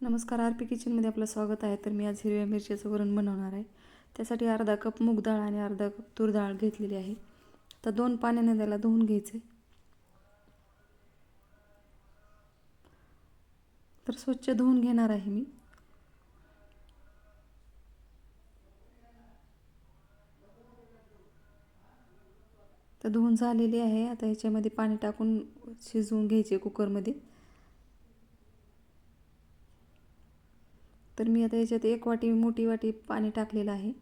नमस्कार R P किचनमध्ये आपलं स्वागत आहे. तर मी आज हिरव्या मिरच्याचं वरण बनवणार आहे. त्यासाठी अर्धा कप मूग डाळ आणि अर्धा कप तूर डाळ घेतलेली आहे. तर दोन पाण्याने त्याला धुवून घ्यायचे. तर स्वच्छ धुवून घेणार आहे मी. तर धुवून झालेली आहे. आता ह्याच्यामध्ये पाणी टाकून शिजवून घ्यायचे कुकरमध्ये. तर मी आता याच्यात एक वाटी मोठी वाटी पाणी टाकलेलं आहे.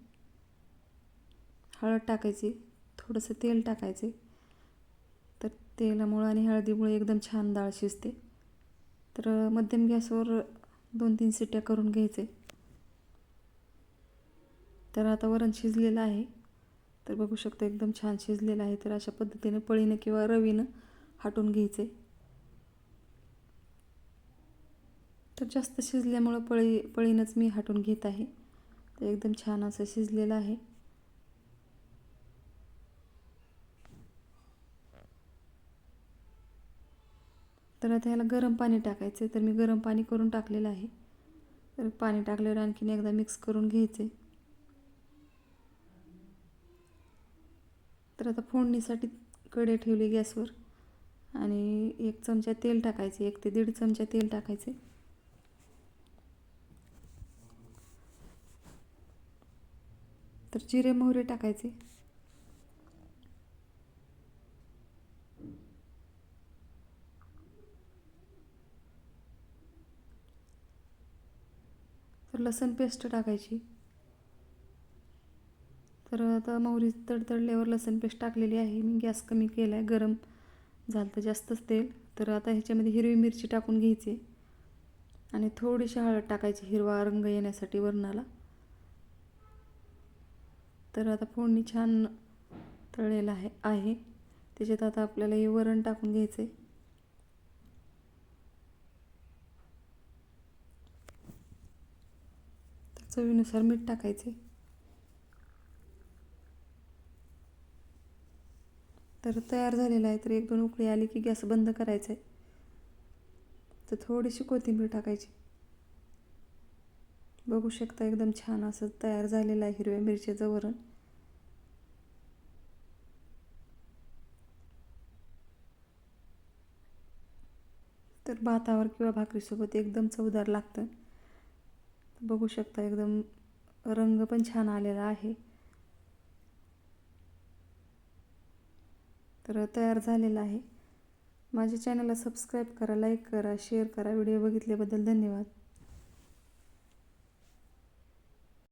हळद टाकायची थोडंसं तेल टाकायचे. तर तेलामुळं आणि हळदीमुळे एकदम छान डाळ शिजते. तर मध्यम गॅसवर दोन तीन सिट्ट्या करून घ्यायचे. तर आता वरण शिजलेलं आहे. तर बघू शकता एकदम छान शिजलेलं आहे. तर अशा पद्धतीने पळीनं किंवा रवीनं हाटून घ्यायचे. तर जास्त शिजल्यामुळं पळी पळीनंच मी हाटून घेत आहे. तर एकदम छान असं शिजलेलं आहे. तर आता ह्याला गरम पाणी टाकायचं तर मी गरम पाणी करून टाकलेलं आहे. तर पाणी टाकल्यावर आणखीन एकदा मिक्स करून घ्यायचे तर आता फोडणीसाठी कडे ठेवली गॅसवर. आणि एक चमचा तेल टाकायचे एक ते दीड चमचा तेल टाकायचे तर जिरे मोहरे टाकायचे. तर लसण पेस्ट टाकायची. तर आता मोहरी तडतडल्यावर लसण पेस्ट टाकलेली आहे. मी गॅस कमी केला आहे गरम झालं तर जास्तच तेल. तर आता ह्याच्यामध्ये हिरवी मिरची टाकून घ्यायची. आणि थोडीशी हळद टाकायची हिरवा रंग येण्यासाठी वरणाला. तर आता फोडणी छान तळलेलं आहे आहे. त्याच्यात आता आपल्याला हे वरण टाकून घ्यायचं आहे चवीनुसार मीठ टाकायचे तर तयार झालेलं आहे तर एक दोन उकळी आली की गॅस बंद करायचा आहे तर थोडीशी कोथिंबीर टाकायची. बघू शकता एकदम छान असं तयार झालेलं आहे हिरव्या मिरचीचं वरण. तर भातावर किंवा भाकरीसोबत एकदम चवदार लागतं. बघू शकता एकदम रंग पण छान आलेला आहे. तर तयार झालेला आहे. माझ्या चॅनलला सबस्क्राईब करा लाईक करा शेअर करा. व्हिडिओ बघितल्याबद्दल धन्यवाद.